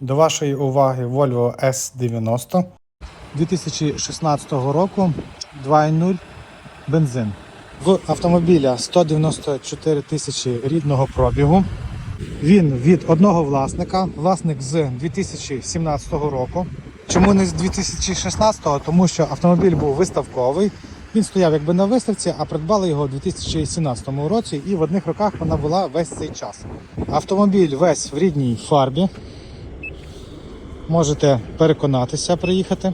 До вашої уваги Volvo S90 2016 року 2.0 бензин. В автомобіля 194 тисячі рідного пробігу. Він від одного власника, власник з 2017 року. Чому не з 2016? Тому що автомобіль був виставковий. Він стояв якби на виставці, а придбали його у 2017 році, і в одних роках вона була весь цей час. Автомобіль весь в рідній фарбі. Можете переконатися, приїхати.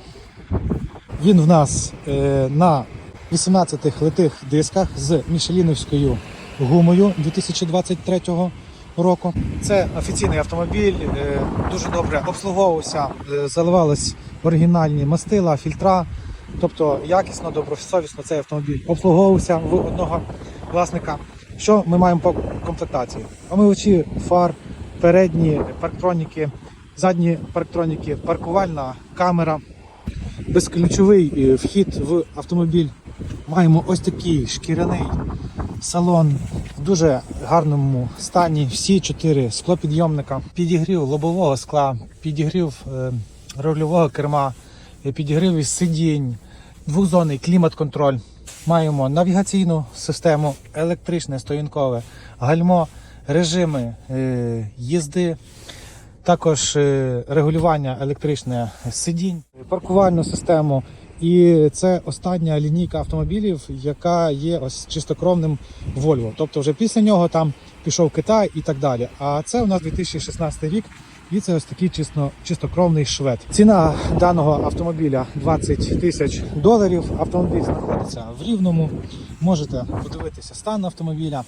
Він в нас е, на 18 литих дисках з Мішеліновською гумою 2023 року. Це офіційний автомобіль, е, дуже добре обслуговувався, е, заливались оригінальні мастила, фільтра. Тобто якісно, добросовісно цей автомобіль обслуговувався в одного власника. Що ми маємо по комплектації? Омивачі фар, передні парктроніки, задні парктроніки, паркувальна камера, безключовий е, вхід в автомобіль. Маємо ось такий шкіряний салон в дуже гарному стані. Всі чотири склопідйомника, підігрів лобового скла, підігрів е, рульового керма, е, підігрів із сидінь, двохзонний клімат-контроль. Маємо навігаційну систему, електричне стоянкове гальмо, режими їзди. Також е, регулювання електричне сидінь, паркувальну систему. І це остання лінійка автомобілів, яка є ось чистокровним Volvo. Тобто вже після нього там пішов Китай і так далі. А це у нас 2016 рік. І це ось такий чисто, чистокровний швед. Ціна даного автомобіля 20 тисяч доларів. Автомобіль знаходиться в Рівному. Можете подивитися стан автомобіля.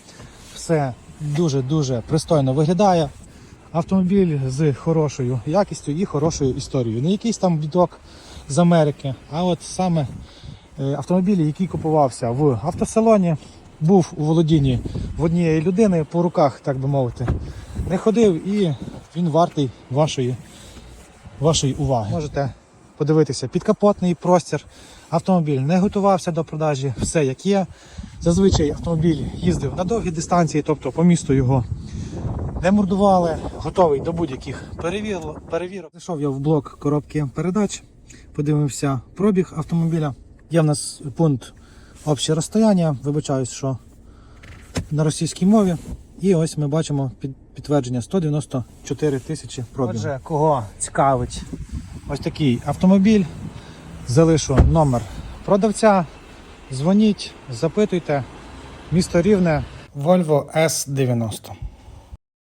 Все дуже-дуже пристойно виглядає. Автомобіль з хорошою якістю і хорошою історією. Не якийсь там бідок з Америки, а от саме е, автомобіль, який купувався в автосалоні, був у володінні в однієї людини по руках, так би мовити, не ходив і він вартий вашої, вашої уваги. Можете подивитися підкапотний простір. Автомобіль не готувався до продажі, все як є. Зазвичай автомобіль їздив на довгі дистанції, тобто по місту його не мордували, готовий до будь-яких перевірок. Зайшов я в блок коробки передач, подивився пробіг автомобіля. Є в нас пункт обще розстояння, вибачаюсь, що на російській мові. І ось ми бачимо підтвердження 194 тисячі пробігу. Отже, кого цікавить ось такий автомобіль, залишу номер продавця, дзвоніть, запитуйте. Місто Рівне, Volvo S90.